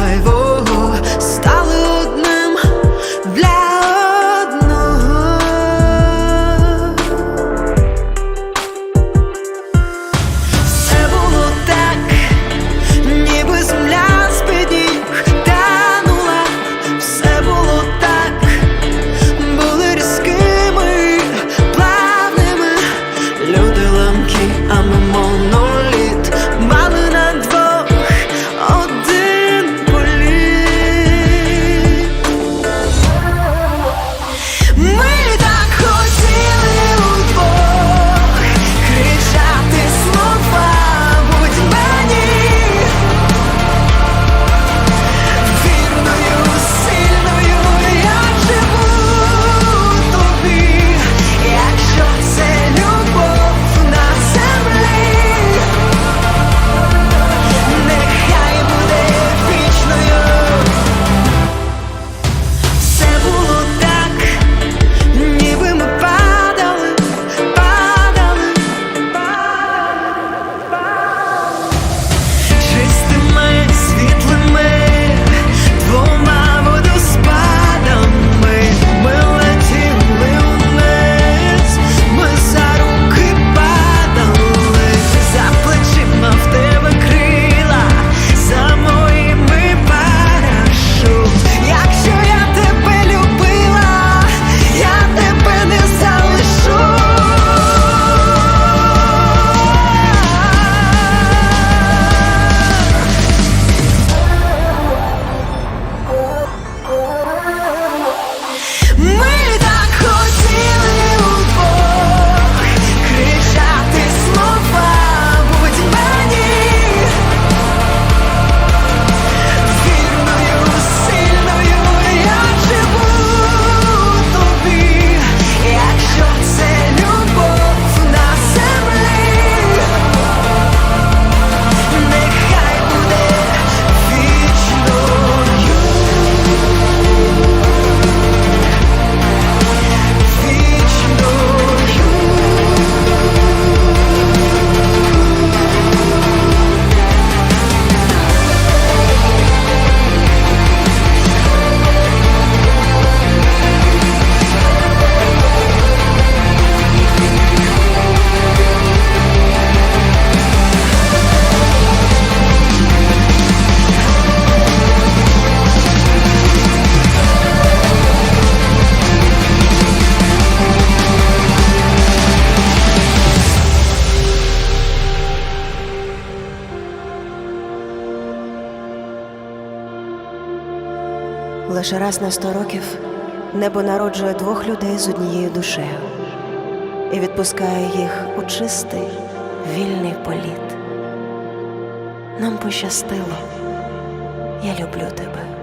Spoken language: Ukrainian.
I've Лише раз на сто років небо народжує двох людей з однією душею і відпускає їх у чистий вільний політ. Нам пощастило, я люблю тебе.